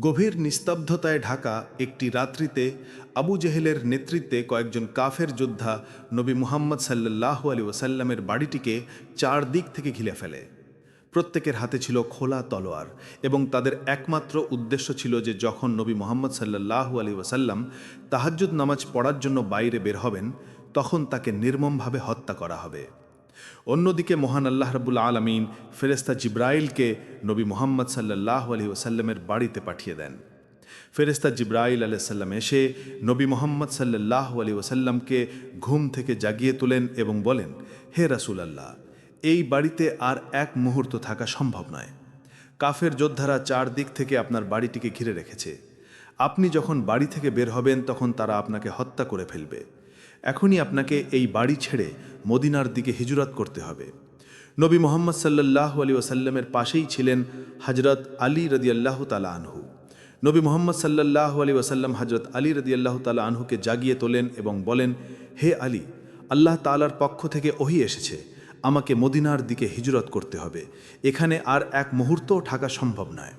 গভীর নিস্তব্ধতায় ঢাকা একটি রাত্রিতে আবু জেহেলের নেতৃত্বে কয়েকজন কাফের যোদ্ধা নবী মুহাম্মদ সাল্লাহ আলী ওসাল্লামের বাড়িটিকে চার দিক থেকে ঘিরে ফেলে। প্রত্যেকের হাতে ছিল খোলা তলোয়ার এবং তাদের একমাত্র উদ্দেশ্য ছিল যে যখন নবী মোহাম্মদ সাল্লাহ আলী ওসাল্লাম তাহাজ্জুদ নামাজ পড়ার জন্য বাইরে বের হবেন, তখন তাকে নির্মমভাবে হত্যা করা হবে। অন্যদিকে মহান আল্লাহ রাবুল আলমিন ফেরেস্তা জিব্রাইলকে নবী মোহাম্মদ সাল্লাহ আলী ওসাল্লামের বাড়িতে পাঠিয়ে দেন। ফেরেস্তা জিব্রাইল আলাইসাল্লাম এসে নবী মোহাম্মদ সাল্লাহ আলী ওসাল্লামকে ঘুম থেকে জাগিয়ে তোলেন এবং বলেন, হে রাসুল আল্লাহ এই বাড়িতে আর এক মুহূর্ত থাকা সম্ভব নয়। কাফের যোদ্ধারা চার দিক থেকে আপনার বাড়িটিকে ঘিরে রেখেছে। আপনি যখন বাড়ি থেকে বের হবেন তখন তারা আপনাকে হত্যা করে ফেলবে। এখনই আপনাকে এই বাড়ি ছেড়ে মদিনার দিকে হিজরত করতে হবে। নবী মোহাম্মদ সাল্লাহ আলী ওসাল্লামের পাশেই ছিলেন হজরত আলী রদি আল্লাহ তালা আনহু। নবী মোহাম্মদ সাল্লাহ আলী ওসাল্লাম হজরত আলী রদি আল্লাহ তালা আনহুকে জাগিয়ে তোলেন এবং বলেন, হে আলী, আল্লাহ তালার পক্ষ থেকে ওহি এসেছে। আমাকে মদিনার দিকে হিজরত করতে হবে। এখানে আর এক মুহূর্তও থাকা সম্ভব নয়।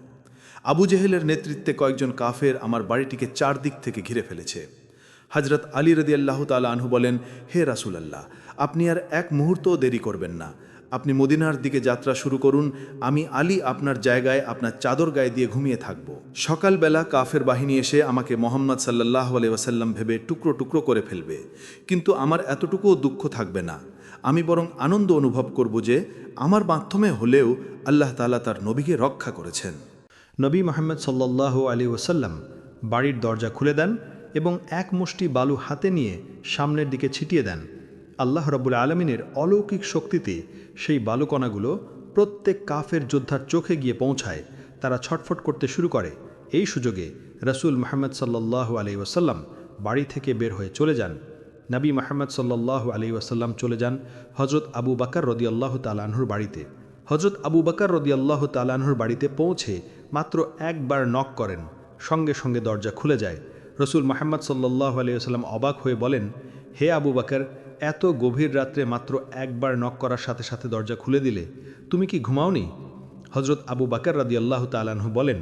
আবু জেহেলের নেতৃত্বে কয়েকজন কাফের আমার বাড়িটিকে চারদিক থেকে ঘিরে ফেলেছে। হজরত আলী রদি আল্লাহ তালা আনহু বলেন, হে রাসুল আল্লাহ আপনি আর এক মুহূর্তও দেরি করবেন না। আপনি মদিনার দিকে যাত্রা শুরু করুন, আমি আলী আপনার জায়গায় আপনার চাদর গায়ে দিয়ে ঘুমিয়ে থাকব। সকালবেলা কাফের বাহিনী এসে আমাকে মোহাম্মদ সাল্লাহ ওয়াসাল্লাম ভেবে টুকরো টুকরো করে ফেলবে। কিন্তু আমার এতটুকুও দুঃখ থাকবে না। আমি বরং আনন্দ অনুভব করব যে, আমার মাধ্যমে হলেও আল্লাহ তালা তার নবীকে রক্ষা করেছেন। নবী মোহাম্মদ সাল্লাহ আলী ওসাল্লাম বাড়ির দরজা খুলে দেন এবং এক মুষ্টি বালু হাতে নিয়ে সামনের দিকে ছিটিয়ে দেন। আল্লাহ রব্বুল আলমিনের অলৌকিক শক্তিতে সেই বালুকণাগুলো প্রত্যেক কাফের যোদ্ধার চোখে গিয়ে পৌঁছায়। তারা ছটফট করতে শুরু করে। এই সুযোগে রসুল মোহাম্মদ সাল্লাহ আলি ওসাল্লাম বাড়ি থেকে বের হয়ে চলে যান। নবী মোহাম্মদ সাল্লাহ আলি ওসাল্লাম চলে যান হজরত আবু বাকার রদিয়াল্লাহ তালাহুর বাড়িতে। হজরত আবু বাকার রদিয়াল্লাহ তালাহুর বাড়িতে পৌঁছে মাত্র একবার নক করেন। সঙ্গে সঙ্গে দরজা খুলে যায়। রসুল মাহমদ সাল্লাহ আলিয়াল্লাম অবাক হয়ে বলেন, হে আবু বাকার, এত গভীর রাত্রে মাত্র একবার নক করার সাথে সাথে দরজা খুলে দিলে, তুমি কি ঘুমাওনি? হজরত আবু বাকার রাদি আল্লাহ তালাহু বলেন,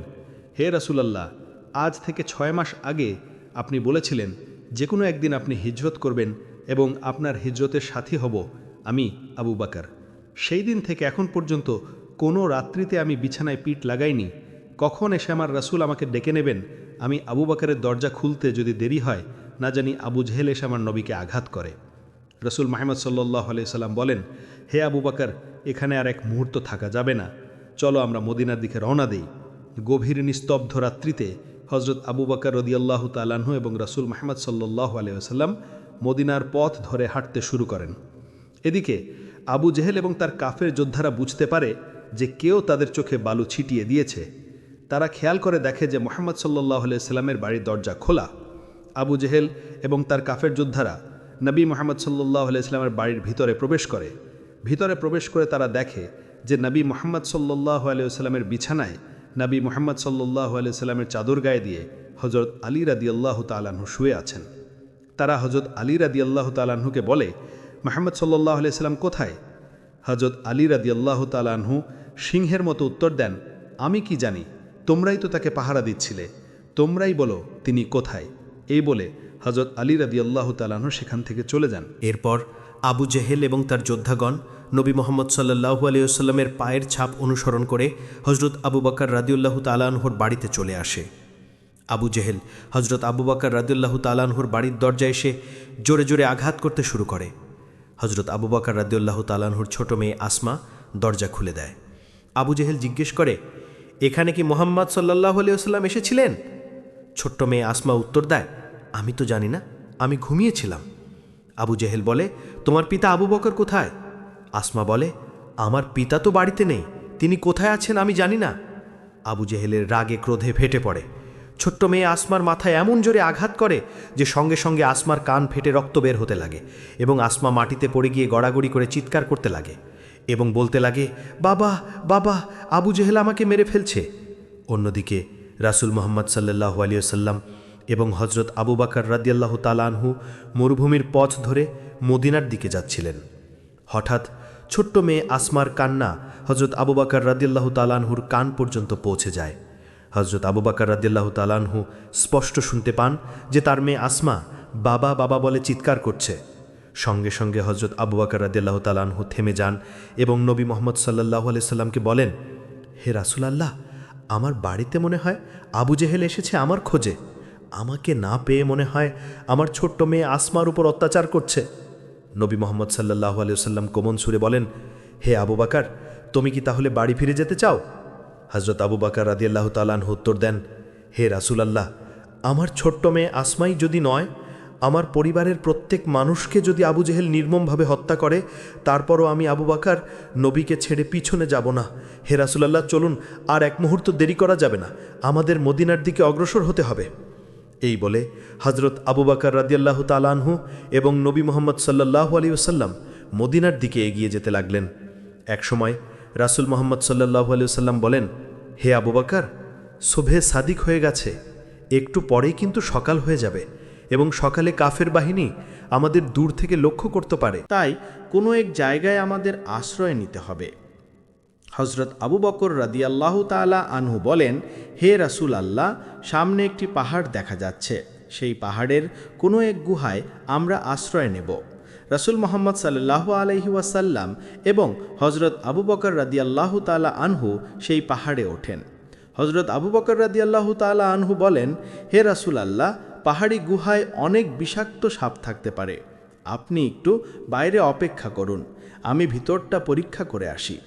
হে রসুলাল্লাহ, আজ থেকে ছয় মাস আগে আপনি বলেছিলেন যে কোনো একদিন আপনি হিজরত করবেন এবং আপনার হিজরতের সাথী হব আমি আবু বাকার। সেই দিন থেকে এখন পর্যন্ত কোনো রাত্রিতে আমি বিছানায় পিঠ লাগাইনি। কখন এসে আমার রাসুল আমাকে ডেকে নেবেন আমি আবু বাকারের দরজা খুলতে যদি দেরি হয়, না জানি আবু জেহেল এসে আমার নবীকে আঘাত করে। রসুল মাহমদ সাল্লাহ সাল্লাম বলেন, হে আবু বাকার, এখানে আর এক মুহূর্ত থাকা যাবে না। চলো আমরা মদিনার দিকে রওনা দিই। গভীর নিস্তব্ধ রাত্রিতে হজরত আবু বাকার রদিয়াল্লাহ তালাহু এবং রসুল মাহমদ সাল্লাহ আলিয়াল্লাম মদিনার পথ ধরে হাঁটতে শুরু করেন। এদিকে আবু জেহেল এবং তার কাফের যোদ্ধারা বুঝতে পারে যে কেউ তাদের চোখে বালু ছিটিয়ে দিয়েছে। তারা খেয়াল করে দেখে যে মোহাম্মদ সাল্লাহ সাল্লামের বাড়ির দরজা খোলা। আবু জেহেল এবং তার কাফের যোদ্ধারা নবী মোহাম্মদ সাল্লাহ ইসলামের বাড়ির ভিতরে প্রবেশ করে। ভিতরে প্রবেশ করে তারা দেখে যে নবী মোহাম্মদ সাল্লাহ আলিয়াল্লামের বিছানায় নবী মোহাম্মদ সাল্লাহ আলিয়াল্লামের চাদর গায়ে দিয়ে হজরত আলী রাদি আল্লাহ তালাহু শুয়ে আছেন। তারা হজরত আলী রাদি আল্লাহ তালাহুকে বলে, মোহাম্মদ সাল্লাহ আলিয়াল্লাম কোথায়? হজরত আলী রাদি আল্লাহ তালাহু সিংহের মতো উত্তর দেন, আমি কি জানি? তোমরাই তো তাকে পাহারা দিচ্ছিলে, তোমরাই বলো তিনি কোথায়। এই বলে হজরত আলী রাদি আল্লাহ তালাহ সেখান থেকে চলে যান। এরপর আবু জেহেল এবং তার যোদ্ধাগণ নবী মোহাম্মদ সাল্লাহু আলিয়াল্লামের পায়ের ছাপ অনুসরণ করে হজরত আবু বাকার রাদিউল্লাহ তালানহর বাড়িতে চলে আসে। আবু জেহেল হজরত আবু বাকার রাদিউল্লাহ তালানহর বাড়ির দরজায় এসে জোরে জোরে আঘাত করতে শুরু করে। হজরত আবু বাকার রাদিউল্লাহ তালানহর ছোট মেয়ে আসমা দরজা খুলে দেয়। আবু জেহেল জিজ্ঞেস করে এখানে কি মোহাম্মদ সাল্লাহ আলিয়াল্লাম এসেছিলেন? ছোট্ট মেয়ে আসমা উত্তর দেয়, আমি তো জানি না, আমি ঘুমিয়েছিলাম। আবু জেহেল বলে, তোমার পিতা আবু বকর কোথায়? আসমা বলে, আমার পিতা তো বাড়িতে নেই, তিনি কোথায় আছেন আমি জানি না। আবু জেহেলের রাগে ক্রোধে ফেটে পড়ে। ছোট্ট মেয়ে আসমার মাথায় এমন জোরে আঘাত করে যে সঙ্গে সঙ্গে আসমার কান ফেটে রক্ত বের হতে লাগে এবং আসমা মাটিতে পড়ে গিয়ে গড়াগড়ি করে চিৎকার করতে লাগে। এবং বলতে লাগে, বাবা বাবা, আবু জেহেল আমাকে মেরে ফেলছে। অন্যদিকে রাসুল মোহাম্মদ সাল্লাহ আলিয়াল্লাম এবং হজরত আবু বাকার রাদিয়াল্লাহ তালানহু মরুভূমির পথ ধরে মদিনার দিকে যাচ্ছিলেন। হঠাৎ ছোট্ট মেয়ে আসমার কান্না হজরত আবু বাকার রাদিয়াল্লাহ তালানহুর কান পর্যন্ত পৌঁছে যায়। হজরত আবু বাকর রাদিয়াল্লাহ তালানহু স্পষ্ট শুনতে পান যে তার মেয়ে আসমা বাবা বাবা বলে চিৎকার করছে। সঙ্গে সঙ্গে হজরত আবু বাকর রাদিয়াল্লাহ তালানহু থেমে যান এবং নবী মোহাম্মদ সাল্লাহ সাল্লামকে বলেন, হে রাসুলাল্লাহ, আমার বাড়িতে মনে হয় আবু জেহেল এসেছে আমার খোঁজে। আমাকে না পেয়ে মনে হয় আমার ছোট্ট মেয়ে আসমার উপর অত্যাচার করছে। নবী মোহাম্মদ সাল্লাহ আলিয়াল্লাম কোমন সুরে বলেন, হে আবু বাকার, তুমি কি তাহলে বাড়ি ফিরে যেতে চাও? হজরত আবু বাকার রাদিয়াল্লাহ তালান উত্তর দেন, হে রাসুলাল্লাহ, আমার ছোট্ট মেয়ে আসমাই যদি নয় আমার পরিবারের প্রত্যেক মানুষকে যদি আবু জেহেল নির্মমভাবে হত্যা করে, তারপরও আমি আবু বাকার নবীকে ছেড়ে পিছনে যাব না। হে রাসুলাল্লাহ, চলুন, আর এক মুহূর্ত দেরি করা যাবে না। আমাদের মদিনার দিকে অগ্রসর হতে হবে। এই বলে হজরত আবু বাকার রাদিয়াল্লাহ তালানহু এবং নবী মোহাম্মদ সাল্লাহ আলী ওসাল্লাম মদিনার দিকে এগিয়ে যেতে লাগলেন। একসময় রাসুল মোহাম্মদ সাল্লাহ আলী ওসাল্লাম বলেন, হে আবু বাকার, শোভে সাদিক হয়ে গেছে। একটু পরেই কিন্তু সকাল হয়ে যাবে। এবং সকালে কাফের বাহিনী আমাদের দূর থেকে লক্ষ্য করতে পারে। তাই কোনো এক জায়গায় আমাদের আশ্রয় নিতে হবে। হজরত আবু বকর রাদিয়াল্লাহ তালা আনহু বলেন, হে রাসুল আল্লাহ, সামনে একটি পাহাড় দেখা যাচ্ছে। সেই পাহাড়ের কোনো এক গুহায় আমরা আশ্রয় নেব। রাসুল মোহাম্মদ সাল্লাহ আলহি ওয়াসাল্লাম এবং হজরত আবু বকর রাদিয়াল্লাহ তালা আনহু সেই পাহাড়ে ওঠেন। হজরত আবু বকর রাদিয়াল্লাহ তালা আনহু বলেন, হে রাসুল আল্লাহ পাহাড়ি গুহায় অনেক বিষাক্ত সাপ থাকতে পারে। আপনি একটু বাইরে অপেক্ষা করুন। আমি ভিতরটা পরীক্ষা করে আসি।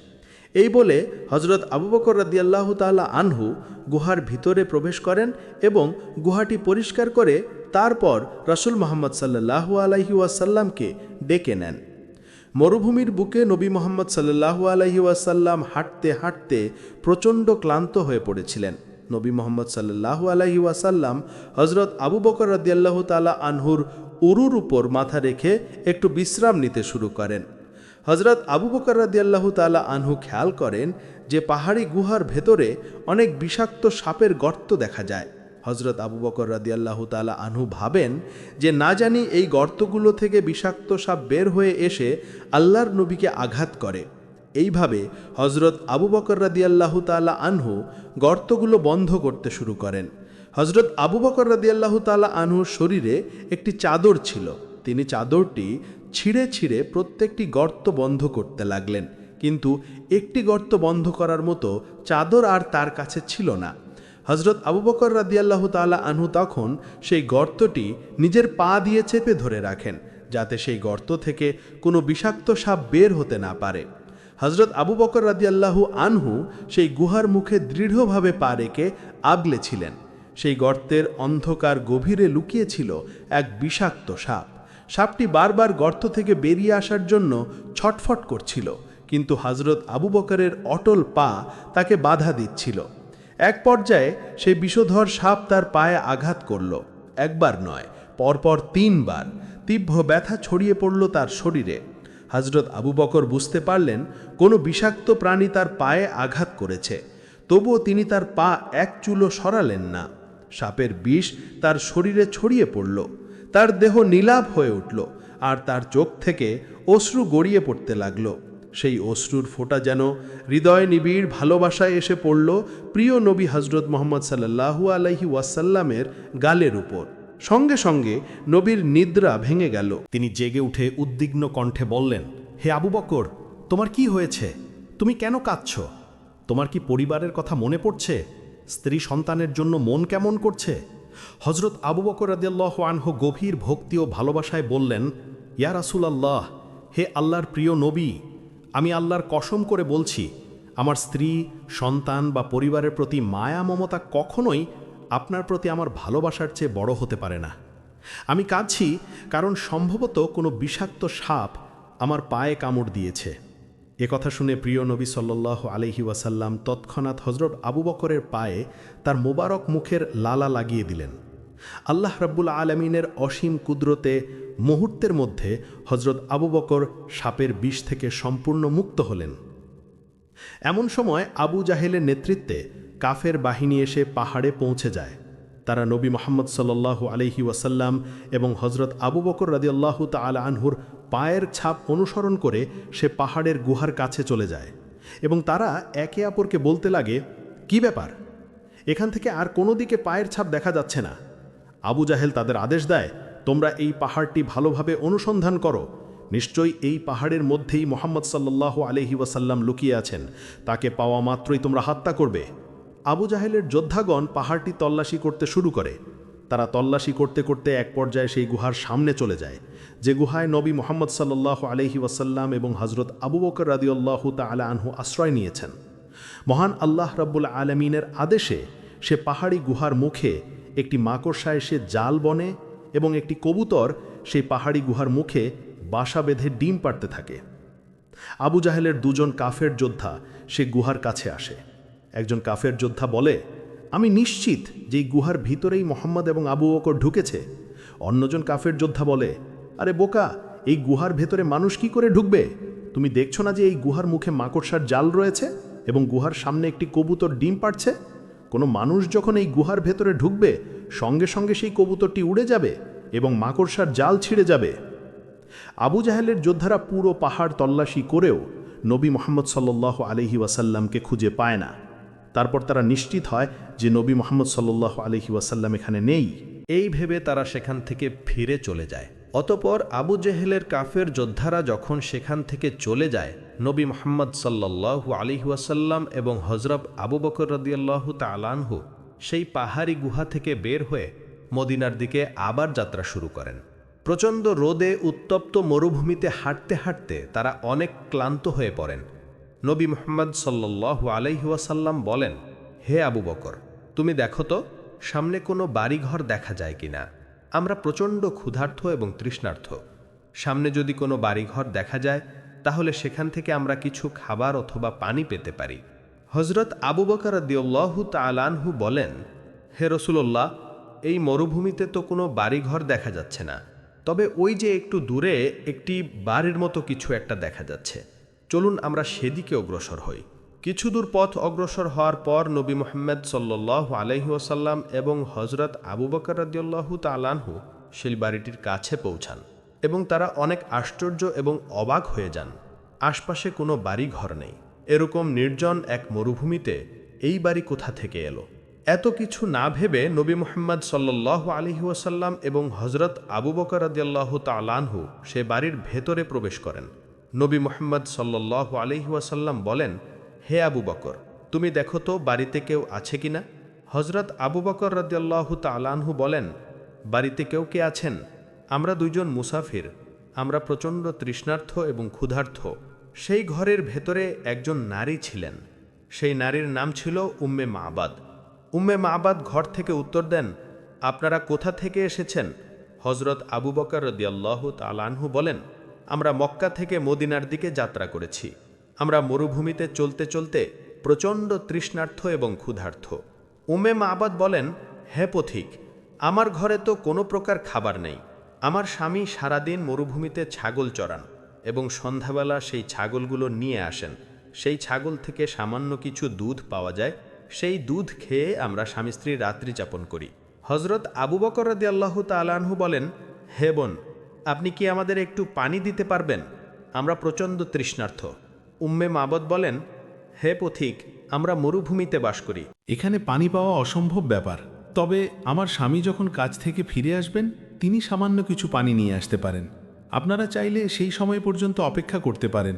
এই বলে হজরত আবু বকর রাদিয়াল্লাহ তাআলা আনহু গুহার ভিতরে প্রবেশ করেন এবং গুহাটি পরিষ্কার করে তারপর রসুল মোহাম্মদ সাল্লাহু আলাইহি ওয়াসাল্লামকে ডেকে নেন। মরুভূমির বুকে নবী মোহাম্মদ সাল্লাহু আলাইহি ওয়াসাল্লাম হাঁটতে হাঁটতে প্রচণ্ড ক্লান্ত হয়ে পড়েছিলেন। নবী মোহাম্মদ সাল্লাহু আলাইহি ওয়াসাল্লাম হজরত আবু বকর রাদিয়াল্লাহু তাআলা আনহুর উরুর উপর মাথা রেখে একটু বিশ্রাম নিতে শুরু করেন। হজরত আবু বকর রাদিয়াল্লাহু তাআলা আনহু খেয়াল করেন যে পাহাড়ি গুহার ভেতরে অনেক বিষাক্ত সাপের গর্ত দেখা যায়। হজরত আবু বকর রাদিয়াল্লাহু তাআলা আনহু ভাবেন যে না জানি এই গর্তগুলো থেকে বিষাক্ত সাপ বের হয়ে এসে আল্লাহর নবীকে আঘাত করে। এইভাবে হজরত আবু বকর রাদিয়াল্লাহু তাআলা আনহু গর্তগুলো বন্ধ করতে শুরু করেন। হজরত আবু বকর রাদিয়াল্লাহু তাআলা আনহুর শরীরে একটি চাদর ছিল। তিনি চাদরটি ছিঁড়ে ছিঁড়ে প্রত্যেকটি গর্ত বন্ধ করতে লাগলেন। কিন্তু একটি গর্ত বন্ধ করার মতো চাদর আর তার কাছে ছিল না। হজরত আবু বকর রাদিয়াল্লাহু তাআলা আনহু তখন সেই গর্তটি নিজের পা দিয়ে চেপে ধরে রাখেন, যাতে সেই গর্ত থেকে কোনো বিষাক্ত সাপ বের হতে না পারে। হজরত আবু বকর রাদিয়াল্লাহু আনহু সেই গুহার মুখে দৃঢ়ভাবে পা রেখে আগলে ছিলেন। সেই গর্তের অন্ধকার গভীরে লুকিয়েছিল এক বিষাক্ত সাপ। সাপটি বারবার গর্ত থেকে বেরিয়ে আসার জন্য ছটফট করছিল, কিন্তু হজরত আবু বকরের অটল পা তাকে বাধা দিচ্ছিল। এক পর্যায়ে সেই বিষধর সাপ তার পায়ে আঘাত করল। একবার নয়, পরপর তিনবার তীব্র ব্যথা ছড়িয়ে পড়ল তার শরীরে। হজরত আবু বকর বুঝতে পারলেন, কোনো বিষাক্ত প্রাণী তার পায়ে আঘাত করেছে। তবুও তিনি তার পা এক চুলো সরালেন না। সাপের বিষ তার শরীরে ছড়িয়ে পড়ল। তার দেহ নীলাভ হয়ে উঠল আর তার চোখ থেকে অশ্রু গড়িয়ে পড়তে লাগল। সেই অশ্রুর ফোঁটা যেন হৃদয় নিবিড় ভালোবাসায় এসে পড়ল প্রিয় নবী হজরত মোহাম্মদ সাল্লাহু আলহি ওয়াসাল্লামের গালের উপর। সঙ্গে সঙ্গে নবীর নিদ্রা ভেঙে গেল। তিনি জেগে উঠে উদ্বিগ্ন কণ্ঠে বললেন, হে আবু বকর, তোমার কি হয়েছে? তুমি কেন কাঁদছ? তোমার কি পরিবারের কথা মনে পড়ছে? স্ত্রী সন্তানের জন্য মন কেমন করছে? হজরত আবু বকর রাদিয়াল্লাহ আনহু গভীর ভক্তি ও ভালোবাসায় বললেন, ইয়া রাসুল আল্লাহ হে আল্লাহর প্রিয় নবী, আমি আল্লাহর কসম করে বলছি, আমার স্ত্রী, সন্তান বা পরিবারের প্রতি মায়া মমতা কখনোই আপনার প্রতি আমার ভালোবাসার চেয়ে বড় হতে পারে না। আমি কাঁদছি কারণ সম্ভবত কোনো বিষাক্ত সাপ আমার পায়ে কামড় দিয়েছে। এ কথা শুনে প্রিয় নবী সাল্লাহ আলহি ওয়াসাল্লাম তৎক্ষণাৎ হজরত আবু বকরের পায়ে তার মোবারক মুখের লালা লাগিয়ে দিলেন। আল্লাহ রাব্বুল আলমিনের অসীম কুদরতে মুহূর্তের মধ্যে হজরত আবু বকর সাপের বিষ থেকে সম্পূর্ণ মুক্ত হলেন। এমন সময় আবু জাহেলের নেতৃত্বে কাফের বাহিনী এসে পাহাড়ে পৌঁছে যায়। তারা নবী মোহাম্মদ সাল্লাল্লাহু আলহি ওয়াসাল্লাম এবং হজরত আবু বকর রাদিয়াল্লাহ তালা আনহুর পায়ের ছাপ অনুসরণ করে সে পাহাড়ের গুহার কাছে চলে যায় এবং তারা একে অপরকে বলতে লাগে, কি ব্যাপার? এখান থেকে আর কোনো দিকে পায়ের ছাপ দেখা যাচ্ছে না। আবু জাহেল তাদের আদেশ দেয়, তোমরা এই পাহাড়টি ভালোভাবে অনুসন্ধান করো নিশ্চয়ই এই পাহাড়ের মধ্যেই মোহাম্মদ সাল্লাহ আলহি ওয়াসাল্লাম লুকিয়ে আছেন। তাকে পাওয়া মাত্রই তোমরা হত্যা করবে। আবু জাহেলের যোদ্ধাগণ পাহাড়টি তল্লাশি করতে শুরু করে। তারা তল্লাশি করতে করতে এক পর্যায়ে সেই গুহার সামনে চলে যায়, যে গুহায় নবী মোহাম্মদ সাল্লাহ আলহি ওয়াসাল্লাম এবং হজরত আবু বকর রাদিউল্লাহ তালা আনহু আশ্রয় নিয়েছেন। মহান আল্লাহ রব্বুল আলমিনের আদেশে সে পাহাড়ি গুহার মুখে একটি মাকড়সা সে জাল বনে এবং একটি কবুতর সেই পাহাড়ি গুহার মুখে বাসা বেঁধে ডিম পাড়তে থাকে। আবু জাহেলের দুজন কাফের যোদ্ধা সে গুহার কাছে আসে। একজন কাফের যোদ্ধা বলে, আমি নিশ্চিত যে গুহার ভিতরেই মোহাম্মদ এবং আবু বকর ঢুকেছে। অন্যজন কাফের যোদ্ধা বলে, আরে বোকা, এই গুহার ভেতরে মানুষ কি করে ঢুকবে? তুমি দেখছ না যে এই গুহার মুখে মাকড়সার জাল রয়েছে এবং গুহার সামনে একটি কবুতর ডিম পাড়ছে? কোনো মানুষ যখন এই গুহার ভেতরে ঢুকবে, সঙ্গে সঙ্গে সেই কবুতরটি উড়ে যাবে এবং মাকড়সার জাল ছিঁড়ে যাবে। আবু জাহেলের যোদ্ধারা পুরো পাহাড় তল্লাশি করেও নবী মোহাম্মদ সাল্লাহ আলহি ওয়াসাল্লামকে খুঁজে পায় না। তারপর তারা নিশ্চিত হয় যে নবী মোহাম্মদ সাল্লাহ আলহি ওয়াসাল্লাম এখানে নেই। এই ভেবে তারা সেখান থেকে ফিরে চলে যায়। অতপর আবু জেহেলের কাফের যোদ্ধারা যখন সেখান থেকে চলে যায়, নবী মোহাম্মদ সাল্লাল্লাহু আলিহি ওয়াসাল্লাম এবং হজরত আবু বকর রদিয়াল্লাহু তালানহু সেই পাহাড়ি গুহা থেকে বের হয়ে মদিনার দিকে আবার যাত্রা শুরু করেন। প্রচণ্ড রোদে উত্তপ্ত মরুভূমিতে হাঁটতে হাঁটতে তারা অনেক ক্লান্ত হয়ে পড়েন। নবী মোহাম্মদ সাল্লাল্লাহু আলাইহি ওয়াসাল্লাম বলেন, হে আবু বকর, তুমি দেখো তো, সামনে কোনো বাড়িঘর দেখা যায় কিনা। আমরা প্রচণ্ড ক্ষুধার্থ এবং তৃষ্ণার্থ সামনে যদি কোনো বাড়িঘর দেখা যায়, তাহলে সেখান থেকে আমরা কিছু খাবার অথবা পানি পেতে পারি। হজরত আবু বকর দিউল্লাহু তালানহু বলেন, হে রসুল্লাহ এই মরুভূমিতে তো কোনো বাড়িঘর দেখা যাচ্ছে না। তবে ওই যে একটু দূরে একটি বাড়ির মতো কিছু একটা দেখা যাচ্ছে। চলুন আমরা সেদিকে অগ্রসর হই। কিছু দূর পথ অগ্রসর হওয়ার পর নবী মোহাম্মদ সাল্লাহ আলহি ওসাল্লাম এবং হজরত আবু বকর রদিয়াল্লাহু তালানহু সেই বাড়িটির কাছে পৌঁছান এবং তারা অনেক আশ্চর্য এবং অবাক হয়ে যান। আশপাশে কোনো বাড়ি ঘর নেই। এরকম নির্জন এক মরুভূমিতে এই বাড়ি কোথা থেকে এলো? এত কিছু না ভেবে নবী মোহাম্মদ সাল্লাহ আলহি ওয়াসাল্লাম এবং হজরত আবু বকর রদিয়াল্লাহ তালানহু সে বাড়ির ভেতরে প্রবেশ করেন। নবী মোহাম্মদ সাল্লাহ আলহি ওয়াসাল্লাম বলেন, হে আবু বকর, তুমি দেখো তো বাড়িতে কেউ আছে কিনা? হজরত আবু বকর রদিয়াল্লাহ তালানহু বলেন, বাড়িতে কেউ কে আছেন? আমরা দুইজন মুসাফির। আমরা প্রচণ্ড তৃষ্ণার্থ এবং ক্ষুধার্থ। সেই ঘরের ভেতরে একজন নারী ছিলেন। সেই নারীর নাম ছিল উম্মে মাবাদ। উম্মে মাবাদ ঘর থেকে উত্তর দেন, আপনারা কোথা থেকে এসেছেন? হজরত আবু বকর রদিয়াল্লাহ তালানহু বলেন, আমরা মক্কা থেকে মদিনার দিকে যাত্রা করেছি। আমরা মরুভূমিতে চলতে চলতে প্রচণ্ড তৃষ্ণার্থ এবং ক্ষুধার্থ। উমে মাবাদ বলেন, হে পথিক, আমার ঘরে তো কোনো প্রকার খাবার নেই। আমার স্বামী সারাদিন মরুভূমিতে ছাগল চড়ান এবং সন্ধ্যাবেলা সেই ছাগলগুলো নিয়ে আসেন। সেই ছাগল থেকে সামান্য কিছু দুধ পাওয়া যায় সেই দুধ খেয়ে আমরা স্বামী স্ত্রী রাত্রি যাপন করি। হজরত আবু বকর রদি আল্লাহ তালানহু বলেন, হে বোন, আপনি কি আমাদের একটু পানি দিতে পারবেন? আমরা প্রচণ্ড তৃষ্ণার্থ। উম্মে মাবদ বলেন, হে পথিক, আমরা মরুভূমিতে বাস করি। এখানে পানি পাওয়া অসম্ভব ব্যাপার। তবে আমার স্বামী যখন কাজ থেকে ফিরে আসবেন, তিনি সামান্য কিছু পানি নিয়ে আসতে পারেন। আপনারা চাইলে সেই সময় পর্যন্ত অপেক্ষা করতে পারেন।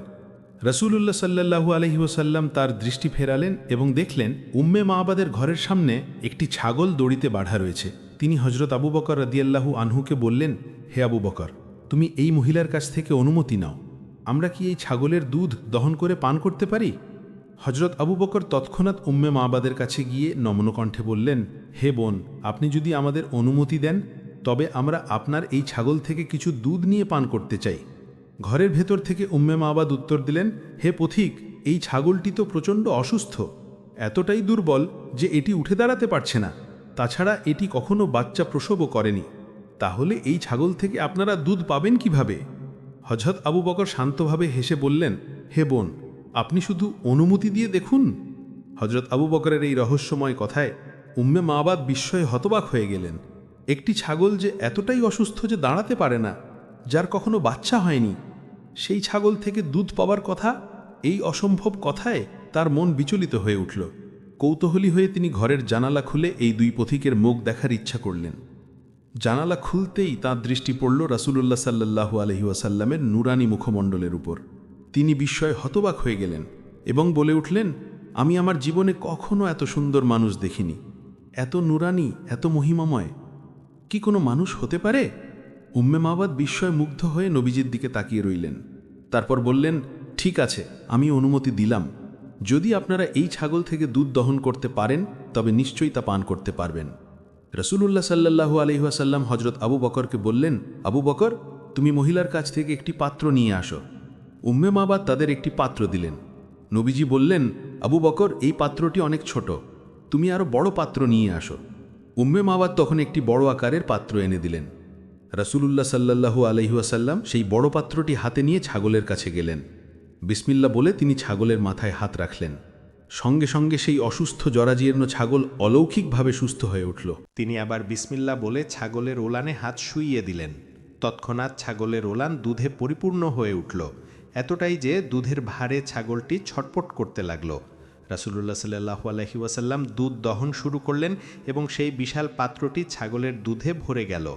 রসুল্লাহ সাল্লাহু আলহি ওসাল্লাম তার দৃষ্টি ফেরালেন এবং দেখলেন উম্মে মাহবাদের ঘরের সামনে একটি ছাগল দড়িতে বাঁধা রয়েছে। তিনি হজরত আবু বকর রদিয়াল্লাহু আনহুকে বললেন, হে আবু বকর, তুমি এই মহিলার কাছ থেকে অনুমতি নাও। আমরা কি এই ছাগলের দুধ দহন করে পান করতে পারি? হজরত আবু বকর তৎক্ষণাৎ উম্মে মাবাদের কাছে গিয়ে নমনকণ্ঠে বললেন, হে বোন, আপনি যদি আমাদের অনুমতি দেন, তবে আমরা আপনার এই ছাগল থেকে কিছু দুধ নিয়ে পান করতে চাই। ঘরের ভেতর থেকে উম্মে মাবাদ উত্তর দিলেন, হে পথিক, এই ছাগলটি তো প্রচণ্ড অসুস্থ। এতটাই দুর্বল যে এটি উঠে দাঁড়াতে পারছে না। তাছাড়া এটি কখনো বাচ্চা প্রসবও করেনি। তাহলে এই ছাগল থেকে আপনারা দুধ পাবেন কীভাবে? হজরত আবু বকর শান্তভাবে হেসে বললেন, হে বোন, আপনি শুধু অনুমতি দিয়ে দেখুন। হজরত আবু বকরের এই রহস্যময় কথায় উম্মে মাবাদ বিস্ময়ে হতবাক হয়ে গেলেন। একটি ছাগল যে এতটাই অসুস্থ যে দাঁড়াতে পারে না, যার কখনো বাচ্চা হয়নি সেই ছাগল থেকে দুধ পাওয়ার কথা, এই অসম্ভব কথায় তার মন বিচলিত হয়ে উঠল। কৌতূহলী হয়ে তিনি ঘরের জানালা খুলে এই দুই পথিকের মুখ দেখার ইচ্ছা করলেন। জানালা খুলতেই তাঁর দৃষ্টি পড়ল রাসূলুল্লাহ সাল্লাল্লাহু আলহি ওয়াসাল্লামের নুরানি মুখমণ্ডলের উপর। তিনি বিস্ময়ে হতবাক হয়ে গেলেন এবং বলে উঠলেন, আমি আমার জীবনে কখনো এত সুন্দর মানুষ দেখিনি। এত নুরানি, এত মহিমাময়। কি কোনো মানুষ হতে পারে? উম্মে মাবাদ বিস্ময় মুগ্ধ হয়ে নবীজির দিকে তাকিয়ে রইলেন। তারপর বললেন, ঠিক আছে, আমি অনুমতি দিলাম। যদি আপনারা এই ছাগল থেকে দুধ দহন করতে পারেন, তবে নিশ্চয়ই তা পান করতে পারবেন। রসুলুল্লাহ সাল্লাহু আলহিহাসাল্লাম হজরত আবু বকরকে বললেন, আবু বকর, তুমি মহিলার কাছ থেকে একটি পাত্র নিয়ে আসো। উম্মে মাবাদ তাদের একটি পাত্র দিলেন। নবীজি বললেন, আবু বকর, এই পাত্রটি অনেক ছোট। তুমি আরও বড় পাত্র নিয়ে আসো। উম্মে মাবাদ তখন একটি বড় আকারের পাত্র এনে দিলেন। রাসূলুল্লাহ সাল্লাল্লাহু আলহিহাসাল্লাম সেই বড় পাত্রটি হাতে নিয়ে ছাগলের কাছে গেলেন। বিসমিল্লা বলে তিনি ছাগলের মাথায় হাত রাখলেন। সঙ্গে সঙ্গে সেই অসুস্থ জরাজীর্ণ ছাগল অলৌকিকভাবে সুস্থ হয়ে উঠল। তিনি আবার বিসমিল্লা বলে ছাগলের ওলানে হাত শুইয়ে দিলেন। তৎক্ষণাৎ ছাগলের ওলান দুধে পরিপূর্ণ হয়ে উঠল। এতটাই যে দুধের ভারে ছাগলটি ছটপট করতে লাগল। রাসুলুল্লাহ সাল্লাহু আলহি ওয়াসাল্লাম দুধ দহন শুরু করলেন এবং সেই বিশাল পাত্রটি ছাগলের দুধে ভরে গেল।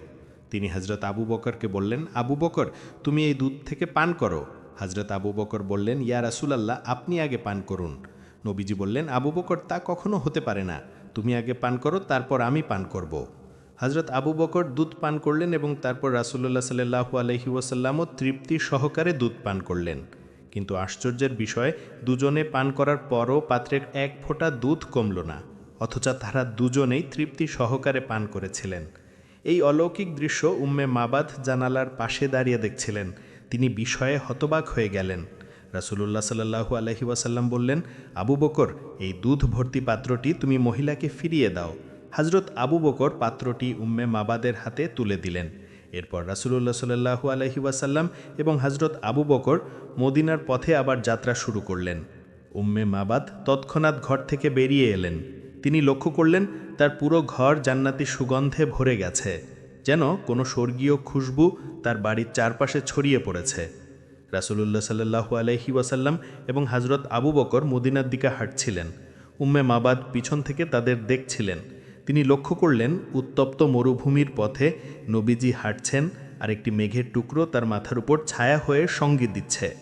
তিনি হজরত আবু বকরকে বললেন, আবু বকর, তুমি এই দুধ থেকে পান করো। হজরত আবু বকর বললেন, ইয়া রাসুলাল্লাহ, আপনি আগে পান করুন। নবীজি বললেন, আবু বকর তা কখনো হতে পারে না। তুমি আগে পান করো, তারপর আমি পান করব। হজরত আবু বকর দুধ পান করলেন এবং তারপর রাসুল্লাহ সাল্লাহু আলহি ওয়াসাল্লামও তৃপ্তি সহকারে দুধ পান করলেন। কিন্তু আশ্চর্যের বিষয়, দুজনে পান করার পরও পাত্রের এক ফোঁটা দুধ কমল না, অথচ তারা দুজনেই তৃপ্তি সহকারে পান করেছিলেন। এই অলৌকিক দৃশ্য উম্মে মাবাদ জানালার পাশে দাঁড়িয়ে দেখছিলেন। তিনি বিষয়ে হতবাক হয়ে গেলেন। রাসুলুল্লাহ সাল্লাহু আলহি ওয়াসাল্লাম বললেন, আবু বকর, এই দুধ ভর্তি পাত্রটি তুমি মহিলাকে ফিরিয়ে দাও। হজরত আবু বকর পাত্রটি উম্মে মাবাদের হাতে তুলে দিলেন। এরপর রাসুলুল্লাহ সাল্লাহু আলহি ওয়াসাল্লাম এবং হজরত আবু বকর মদিনার পথে আবার যাত্রা শুরু করলেন। উম্মে মাবাদ তৎক্ষণাৎ ঘর থেকে বেরিয়ে এলেন। তিনি লক্ষ্য করলেন তার পুরো ঘর জান্নাতি সুগন্ধে ভরে গেছে, যেন কোনো স্বর্গীয় খুশবু তার বাড়ির চারপাশে ছড়িয়ে পড়েছে। রাসুলুল্লাহ সাল্লাহু আলহি ওয়াসাল্লাম এবং হজরত আবু বকর মদিনার দিকে হাঁটছিলেন। উম্মে মাবাদ পিছন থেকে তাদের দেখছিলেন। তিনি লক্ষ্য করলেন, উত্তপ্ত মরুভূমির পথে নবীজি হাঁটছেন আর একটি মেঘের টুকরো তার মাথার উপর ছায়া হয়ে সংগীত দিচ্ছে।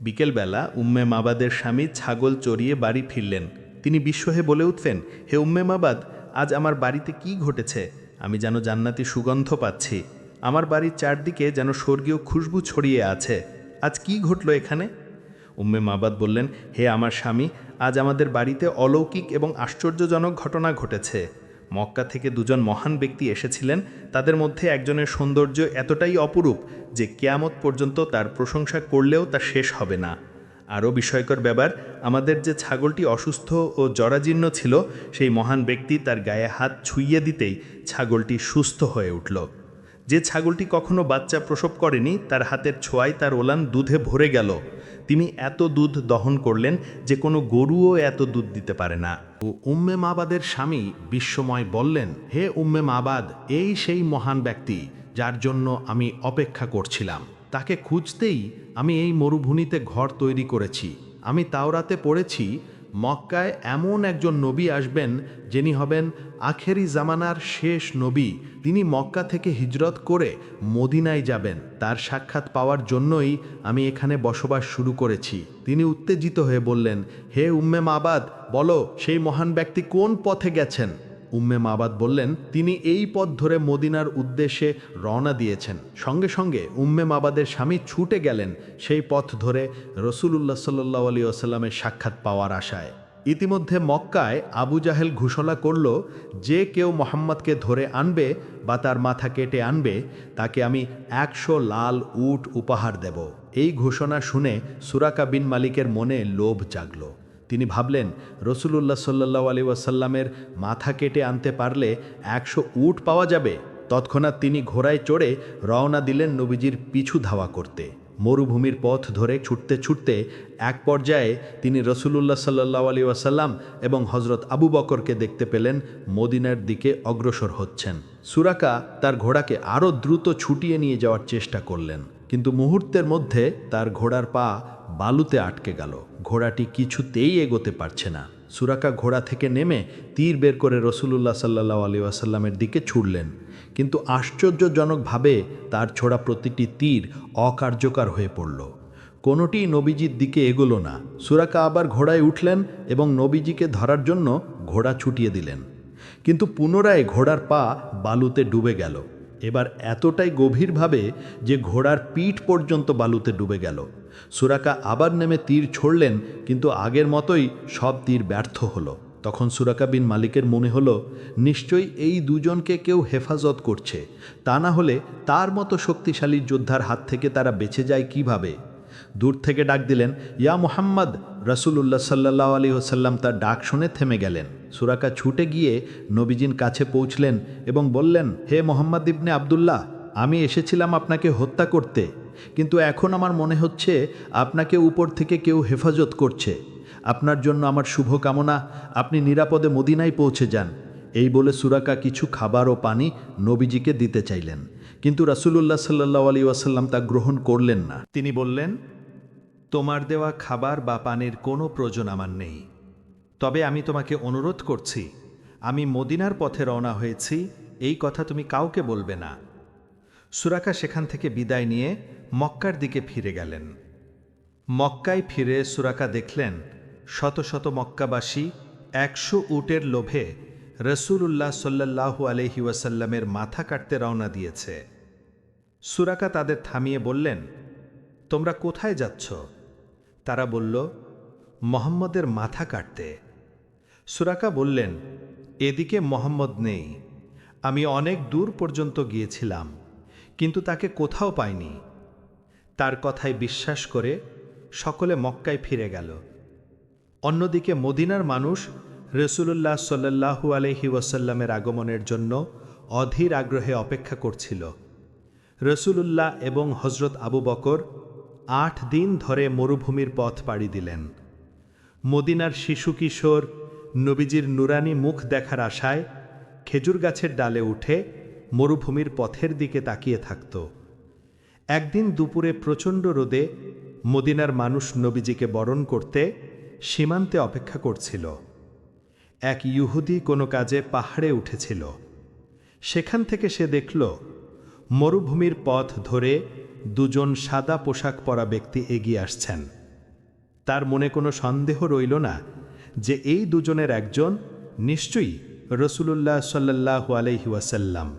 বিকেলবেলা উম্মে মাবাদের স্বামী ছাগল চড়িয়ে বাড়ি ফিরলেন। তিনি বিশ্ব বিস্ময়ে বলে উঠলেন, হে উম্মে মাবাদ আজ আমার বাড়িতে কি ঘটেছে? আমি যেন জান্নাতি সুগন্ধ পাচ্ছি। আমার বাড়ির চারদিকে যেন স্বর্গীয় খুশবু ছড়িয়ে আছে। আজ কি ঘটলো এখানে? উম্মে মাবাদ বললেন, হে আমার স্বামী, আজ আমাদের বাড়িতে অলৌকিক এবং আশ্চর্যজনক ঘটনা ঘটেছে। মক্কা থেকে দুজন মহান ব্যক্তি এসেছিলেন। তাদের মধ্যে একজনের সৌন্দর্য এতটাই অপরূপ যে কেয়ামত পর্যন্ত তার প্রশংসা করলেও তা শেষ হবে না। আরও বিস্ময়কর ব্যাপার, আমাদের যে ছাগলটি অসুস্থ ও জরাজীর্ণ ছিল, সেই মহান ব্যক্তি তার গায়ে হাত ছুঁইয়ে দিতেই ছাগলটি সুস্থ হয়ে উঠল। যে ছাগলটি কখনো বাচ্চা প্রসব করেনি, তার হাতের ছোঁয়ায় তার ওলান দুধে ভরে গেল। তিনি এত দুধ দহন করলেন যে কোনো গরুও এত দুধ দিতে পারে না। ও উম্মে মাবাদের স্বামী বিশ্বময় বললেন, হে উম্মে মাবাদ, এই সেই মহান ব্যক্তি যার জন্য আমি অপেক্ষা করছিলাম। তাকে খুঁজতেই আমি এই মরুভূমিতে ঘর তৈরি করেছি। আমি তাওরাতে পড়েছি, মক্কায় এমন একজন নবী আসবেন যিনি হবেন আখেরি জামানার শেষ নবী। তিনি মক্কা থেকে হিজরত করে মদিনায় যাবেন। তার সাক্ষাৎ পাওয়ার জন্যই আমি এখানে বসবাস শুরু করেছি। তিনি উত্তেজিত হয়ে বললেন, হে উম্মে মাবাদ, বলো, সেই মহান ব্যক্তি কোন পথে গেছেন? উম্মে মাবাদ বললেন, তিনি এই পথ ধরে মদিনার উদ্দেশ্যে রওনা দিয়েছেন। সঙ্গে সঙ্গে উম্মে মাবাদের স্বামী ছুটে গেলেন সেই পথ ধরে রসুলুল্লাহ সাল্লাহ আলী আসাল্লামের সাক্ষাৎ পাওয়ার আশায়। ইতিমধ্যে মক্কায় আবু জাহেল ঘোষণা করল, যে কেউ মোহাম্মদকে ধরে আনবে বা তার মাথা কেটে আনবে, তাকে আমি একশো লাল উট উপহার দেব। এই ঘোষণা শুনে সুরাকা বিন মালিকের মনে লোভ জাগলো। তিনি ভাবলেন, রসুলুল্লাহ সাল্লাহ আলী ওয়াসাল্লামের মাথা কেটে আনতে পারলে একশো উট পাওয়া যাবে। তৎক্ষণাৎ তিনি ঘোড়ায় চড়ে রওনা দিলেন নবীজির পিছু ধাওয়া করতে। মরুভূমির পথ ধরে ছুটতে ছুটতে এক পর্যায়ে তিনি রসুলুল্লাহ সাল্লাহ আলী ওয়াসাল্লাম এবং হজরত আবু বকরকে দেখতে পেলেন, মদিনার দিকে অগ্রসর হচ্ছেন। সুরাকা তার ঘোড়াকে আরও দ্রুত ছুটিয়ে নিয়ে যাওয়ার চেষ্টা করলেন। কিন্তু মুহূর্তের মধ্যে তার ঘোড়ার পা বালুতে আটকে গেল। ঘোড়াটি কিছুতেই এগোতে পারছে না। সুরাকা ঘোড়া থেকে নেমে তীর বের করে রসুলুল্লাহ সাল্লাহ আলী আসাল্লামের দিকে ছুড়লেন। কিন্তু আশ্চর্যজনকভাবে তার ছোড়া প্রতিটি তীর অকার্যকর হয়ে পড়ল। কোনোটি নবীজির দিকে এগোলো না। সুরাকা আবার ঘোড়ায় উঠলেন এবং নবীজিকে ধরার জন্য ঘোড়া ছুটিয়ে দিলেন। কিন্তু পুনরায় ঘোড়ার পা বালুতে ডুবে গেল। এবার এতটাই গভীরভাবে যে ঘোড়ার পিঠ পর্যন্ত বালুতে ডুবে গেল। সুরাকা আবার নেমে তীর ছড়লেন, কিন্তু আগের মতোই সব তীর ব্যর্থ হলো। তখন সুরাকা বিন মালিকের মনে হলো, নিশ্চয়ই এই দুজনকে কেউ হেফাজত করছে। তা না হলে তার মতো শক্তিশালী যোদ্ধার হাত থেকে তারা বেঁচে যায় কীভাবে? দূর থেকে ডাক দিলেন, ইয়া মোহাম্মদ! রসুল্লাহ সাল্লাহ আলী ওসাল্লাম তার ডাক শুনে থেমে গেলেন। সুরাকা ছুটে গিয়ে নবীজিন কাছে পৌঁছলেন এবং বললেন, হে মোহাম্মদ ইবনে আবদুল্লাহ, আমি এসেছিলাম আপনাকে হত্যা করতে। কিন্তু এখন আমার মনে হচ্ছে আপনাকে উপর থেকে কেউ হেফাজত করছে। আপনার জন্য আমার শুভ কামনা আপনি নিরাপদে মদিনায় পৌঁছে যান। এই বলে সুরাকা কিছু খাবার ও পানি নবীজিকে দিতে চাইলেন। কিন্তু রাসুলুল্লাহ সাল্লাহ আলী ওয়াসাল্লাম তা গ্রহণ করলেন না। তিনি বললেন, তোমার দেওয়া খাবার বা পানির কোনো প্রয়োজন আমার নেই। তবে আমি তোমাকে অনুরোধ করছি, আমি মদিনার পথে রওনা হয়েছি, এই কথা তুমি কাউকে বলবে না। সুরাকা সেখান থেকে বিদায় নিয়ে মক্কার দিকে ফিরে গেলেন। মক্কায় ফিরে সুরাকা দেখলেন, শত শত মক্কাবাসী একশো উটের লোভে রসুলুল্লাহ সাল্লাহু আলহি ওয়াসাল্লামের মাথা কাটতে রওনা দিয়েছে। সুরাকা তাদের থামিয়ে বললেন, তোমরা কোথায় যাচ্ছ? তারা বলল, মোহাম্মদের মাথা কাটতে। সুরাকা বললেন, এদিকে মোহাম্মদ নেই। আমি অনেক দূর পর্যন্ত গিয়েছিলাম, কিন্তু তাকে কোথাও পাইনি। তার কথায় বিশ্বাস করে সকলে মক্কায় ফিরে গেল। অন্যদিকে মদিনার মানুষ রসুলুল্লাহ সাল্লাহু আলহি ওয়াসাল্লামের আগমনের জন্য অধীর আগ্রহে অপেক্ষা করছিল। রসুলুল্লাহ এবং হজরত আবু বকর আট দিন ধরে মরুভূমির পথ পাড়ি দিলেন। মদিনার শিশু কিশোর নবীজির নুরানি মুখ দেখার আশায় খেজুর গাছের ডালে উঠে মরুভূমির পথের দিকে তাকিয়ে থাকত। একদিন দুপুরে প্রচণ্ড রোদে মদিনার মানুষ নবীজিকে বরণ করতে সীমান্তে অপেক্ষা করছিল। এক ইহুদি কোনো কাজে পাহাড়ে উঠেছিল। সেখান থেকে সে দেখল, মরুভূমির পথ ধরে দুজন সাদা পোশাক পরা ব্যক্তি এগিয়ে আসছেন। তার মনে কোনো সন্দেহ রইল না যে এই দুজনের একজন নিশ্চয়ই রসুলুল্লাহ সাল্লাহু আলহি ওয়াসাল্লাম।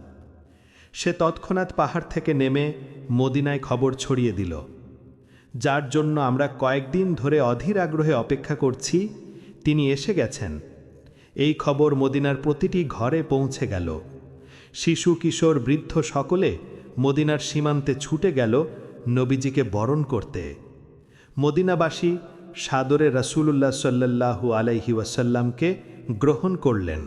সে তৎক্ষণাৎ পাহাড় থেকে নেমে মদিনায় খবর ছড়িয়ে দিল। যার জন্য আমরা কয়েকদিন ধরে অধীর আগ্রহে অপেক্ষা করছি, তিনি এসে গেছেন। এই খবর মদিনার প্রতিটি ঘরে পৌঁছে গেল। শিশু, কিশোর, বৃদ্ধ সকলে মদিনার সীমান্তে ছুটে গেল নবীজিকে বরণ করতে। মদিনাবাসী সাদরে রসুলুল্লাহ সাল্লাহু আলাইহি ওয়াসাল্লামকে গ্রহণ করলেন।